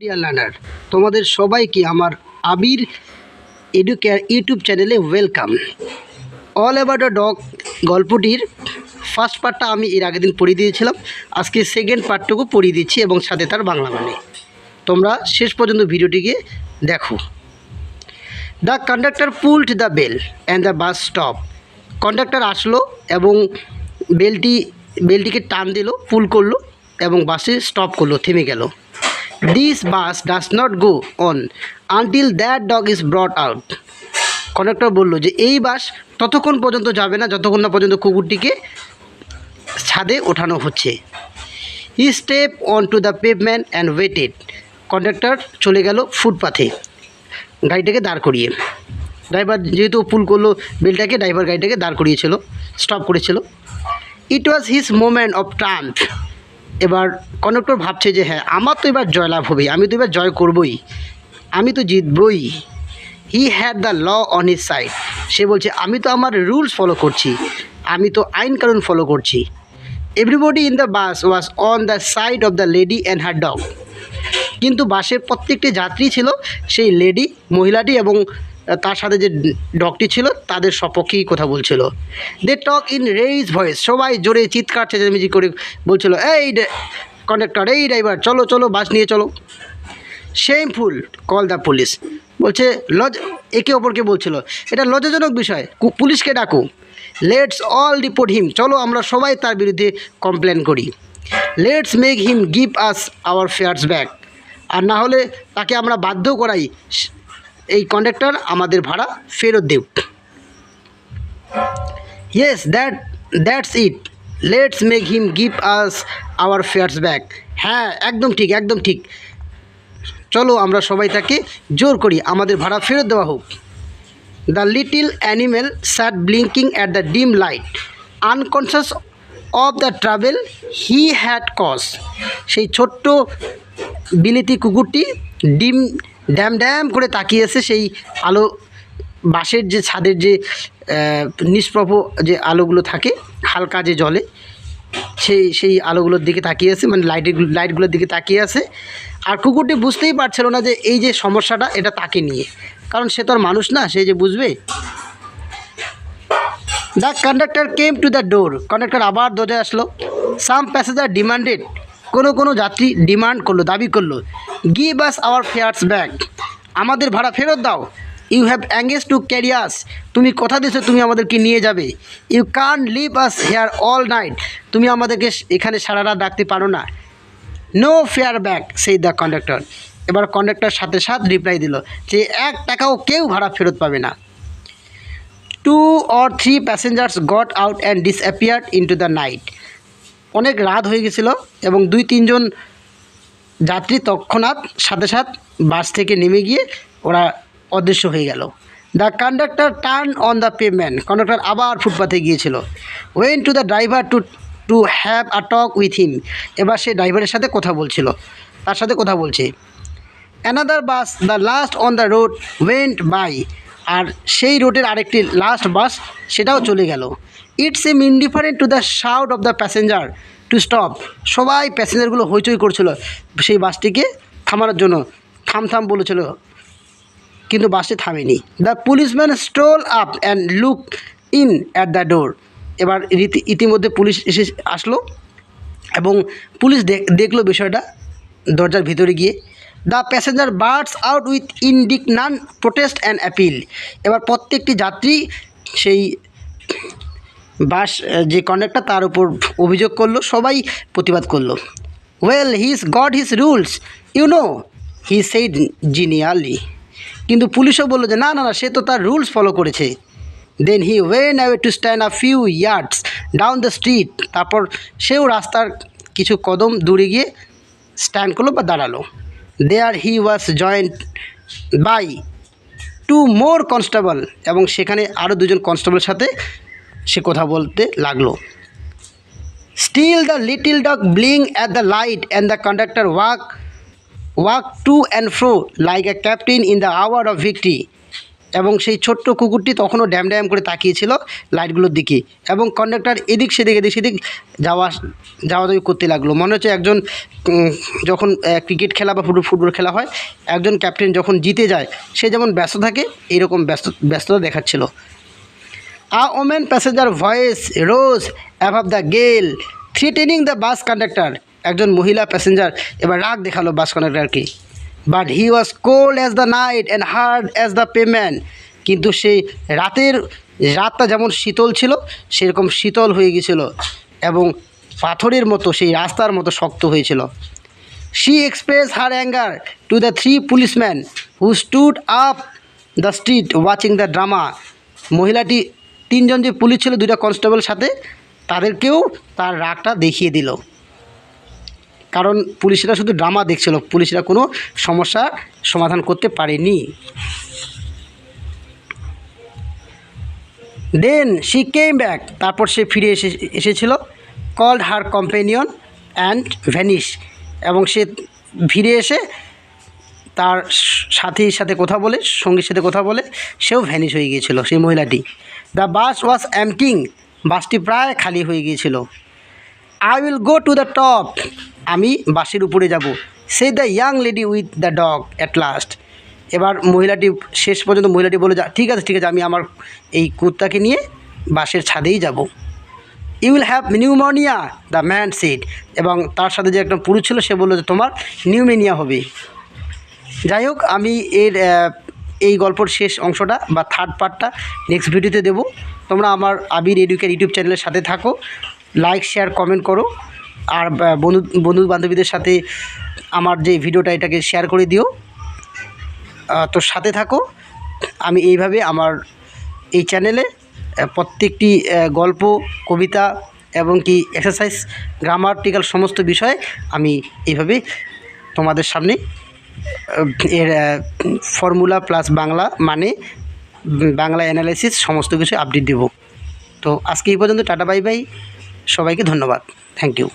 Deer learner তোমাদের সবাইকে আমার আবির এডুকেয়ার ইউটিউব চ্যানেলে welcome all about a dog গল্পটির ফার্স্ট পার্টটা আমি এর আগের দিন পড়িয়ে দিয়েছিলাম, আজকে সেকেন্ড পার্টটুকু পড়িয়ে দিচ্ছি এবং সাথে তার বাংলা মানে তোমরা শেষ পর্যন্ত ভিডিওটিকে দেখো। The conductor pulled the bell and the bus stop conductor আসলো এবং বেলটি বেলটিকে টান দিল পুল করল এবং বাসে স্টপ করল, থেমে গেল। This bus does not go on until that dog is brought out conductor বলল যে, এই বাস ততক্ষণ পর্যন্ত যাবে না, যতক্ষণ না পর্যন্ত কুকুরটিকে ছাদে ওঠানো হচ্ছে। He step on to the pavement and waited conductor চলে গেল ফুটপাথে, গাড়িটাকে দাঁড় করিয়ে। ড্রাইভার যেহেতু পুল করল বেলটাকে ড্রাইভার গাড়িটাকে দাঁড় করিয়েছিল স্টপ করেছিল। It was his moment of triumph এবার কন্ডাক্টর ভাবছে যে হ্যাঁ আমার তো এবার জয়লাভ হবে, আমি তো এবার জয় করবই, আমি তো জিতবই। He had the law on his side সে বলছে, আমি তো আমার রুলস ফলো করছি, আমি তো আইন কানুন ফলো করছি। Everybody in the bus was on the side of the lady and her dog কিন্তু বাসের প্রত্যেকটি যাত্রী ছিল সেই লেডি মহিলাটি এবং তার সাথে যে ডগটি ছিল, তাদের সপক্ষেই কথা বলছিল। They talk in raise voice সবাই জোরে চিৎকার, চেঁচামেচি করে বলছিল, এই কন্ডাক্টর এই ড্রাইভার চলো চলো, বাস নিয়ে চলো। শেমফুল কল দ্য পুলিশ বলছে, লজ, একে অপরকে বলছিল। এটা লজ্জাজনক বিষয় পুলিশকে ডাকো। লেটস অল রিপোর্ট হিম চলো, আমরা সবাই তার বিরুদ্ধে কমপ্লেন করি। Let's make him give us our fares back আর না হলে তাকে আমরা বাধ্য করাই এই কন্ডাক্টর আমাদের ভাড়া ফেরত দেব yes that that's it let's make him give us our fares back হ্যাঁ একদম ঠিক একদম ঠিক। চলো আমরা সবাই তাকে জোর করি, আমাদের ভাড়া ফেরত দেওয়া হোক। The little animal sat blinking at the dim light unconscious of the trouble he had cause সেই ছোট্ট বিলিতি কুকুরটি ডিম ড্যাম ড্যাম করে তাকিয়ে তাকিয়েছে সেই আলো, বাঁশের যে ছাদের যে নিষ্প্রভ যে আলোগুলো থাকে, হালকা যে জলে, সেই সেই আলোগুলোর দিকে তাকিয়ে আছে মানে লাইটের লাইটগুলোর দিকে তাকিয়ে আছে। আর কুকুরটি বুঝতেই পারছিল না যে এই যে সমস্যাটা, এটা তাকে নিয়ে। কারণ সে তো আর মানুষ না, সে যে বুঝবে। The conductor came to the door conductor আবার দরজায় আসলো। সাম প্যাসেঞ্জার ডিমান্ডেড কোনো কোনো যাত্রী ডিমান্ড করল, দাবি করল give us our fares back আমাদের ভাড়া ফেরত দাও। You have engage to carry us তুমি কথা দিয়েছ, তুমি আমাদেরকে নিয়ে যাবে। You can leave us here all night তুমি আমাদেরকে এখানে সারা রাত রাখতে পারো না। নো ফেয়ার ব্যাক সেই দ্য কন্ডাক্টর এবার কন্ডাক্টর সাথে সাথ রিপ্লাই দিল যে, এক টাকাও কেউ ভাড়া ফেরত পাবে না। Two or three passengers got out and disappeared into the night অনেক রাত হয়ে গেছিল এবং দুই তিনজন যাত্রী তৎক্ষণাৎ সাথে সাথে বাস থেকে নেমে গিয়ে ওরা অদৃশ্য হয়ে গেল। The conductor turn on the pavement conductor আবার ফুটপাথে গিয়েছিল। Went to the driver to to have a talk with him এবার সে ড্রাইভারের সাথে কথা বলছিল। তার সাথে কথা বলছে। Another bus the last on the road went by আর সেই রোডের আরেকটি লাস্ট বাস সেটাও চলে গেল। It's um indifferent to the shout of the passenger to stop সবাই প্যাসেঞ্জারগুলো হইচই করছিল সেই বাসটিকে থামানোর জন্য। থাম থাম বলেছিল, কিন্তু বাসটি থামেনি। The policeman stroll up and look in at the door এবার রীতি, ইতিমধ্যে পুলিশ এসে আসলো এবং পুলিশ দেখ- দেখল বিষয়টা দরজার ভিতরে গিয়ে। The passenger bursts out with indignant protest and appeal এবার প্রত্যেকটি যাত্রী সেই বাস যে কন্ডাক্টর তার উপর অভিযোগ করল, সবাই প্রতিবাদ করল। Well he's got his rules you know he said genially কিন্তু পুলিশও বলল যে, না না না, সে তো তার রুলস ফলো করেছে। Then he went away to stand a few yards down the street তারপর সেও রাস্তার কিছু কদম দূরে গিয়ে স্ট্যান্ড করল বা দাঁড়াল। There he was joined by two more constable এবং সেখানে আরও দুজন কনস্টেবলের সাথে সে কথা বলতে লাগল। Still the little dog blink at the light and the conductor walk walk to and fro like a captain in the hour of victory এবং সেই ছোট্ট কুকুরটি তখনও ড্যাম ড্যাম করে তাকিয়েছিল লাইটগুলোর দিকে এবং কন্ডাক্টর এদিক সেদিক এদিক সেদিক যাওয়া যাওয়া যাওয়ি করতে লাগল। মনে হচ্ছে একজন যখন ক্রিকেট খেলা বা ফুটবল ফুটবল খেলা হয়, একজন ক্যাপ্টেন যখন জিতে যায়, সে যেমন ব্যস্ত থাকে, এরকম ব্যস্ত, ব্যস্ততা দেখাচ্ছিল। A woman passenger voice rose above the gale three threatening the bus conductor একজন মহিলা প্যাসেঞ্জার এবার রাগ দেখাল bus কন্ডাক্টরকে but he was cold as the night and hard as the pavement কিন্তু সেই রাতের, রাতটা যেমন শীতল ছিল, সেরকম শীতল হয়ে গিয়েছিল এবং পাথরের মতো, সেই রাস্তার মতো শক্ত হয়েছিল। She express her anger to the three policeman who stood up the street watching the drama মহিলাটি তিনজন যে পুলিশ ছিল, দুইটা কনস্টেবল সাথে, তাদেরকেও তার রাগটা দেখিয়ে দিল। কারণ পুলিশরা শুধু ড্রামা দেখছিল, পুলিশরা কোনো সমস্যা সমাধান করতে পারেনি। দেন শি কেম ব্যাক তারপর সে ফিরে এসে, এসেছিল called her companion and vanish এবং সে ফিরে এসে তার সাথীর সাথে কথা বলে, সঙ্গীর সাথে কথা বলে, সেও ভ্যানিশ হয়ে গিয়েছিল, সেই মহিলাটি। দ্য বাস ওয়াজ অ্যাম্পটিং বাসটি প্রায় খালি হয়ে গিয়েছিল। I will go to the top আমি বাসের উপরে যাব। Said the young lady with the dog at last এবার মহিলাটি শেষ পর্যন্ত মহিলাটি বলে যা, ঠিক আছে ঠিক আছে, আমি আমার এই কুত্তাকে নিয়ে বাসের ছাদেই যাব। You will have pneumonia the man said এবং তার সাথে যে একটা পুরুষ ছিল, সে বলল যে, তোমার নিউমেনিয়া হবে। যাই হোক, আমি এর এই গল্পর শেষ অংশটা বা থার্ড পার্টটা নেক্সট ভিডিওতে দেবো। তোমরা আমার আবির এডুকের ইউটিউব চ্যানেলের সাথে থাকো। লাইক শেয়ার কমেন্ট করো। আর বন্ধু বন্ধু বান্ধবীদের সাথে আমার যে ভিডিওটা এটাকে শেয়ার করে দিও। তো সাথে থাকো। আমি এইভাবে আমার এই চ্যানেলে প্রত্যেকটি গল্প, কবিতা এবং কি এক্সারসাইজ গ্রামার্টিক্যাল সমস্ত বিষয়ে আমি এইভাবে তোমাদের সামনে এর ফর্মুলা প্লাস বাংলা মানে বাংলা অ্যানালাইসিস সমস্ত কিছু আপডেট দেব। তো আজকে এই পর্যন্ত, টাটা বাই বাই সবাইকে ধন্যবাদ। Thank you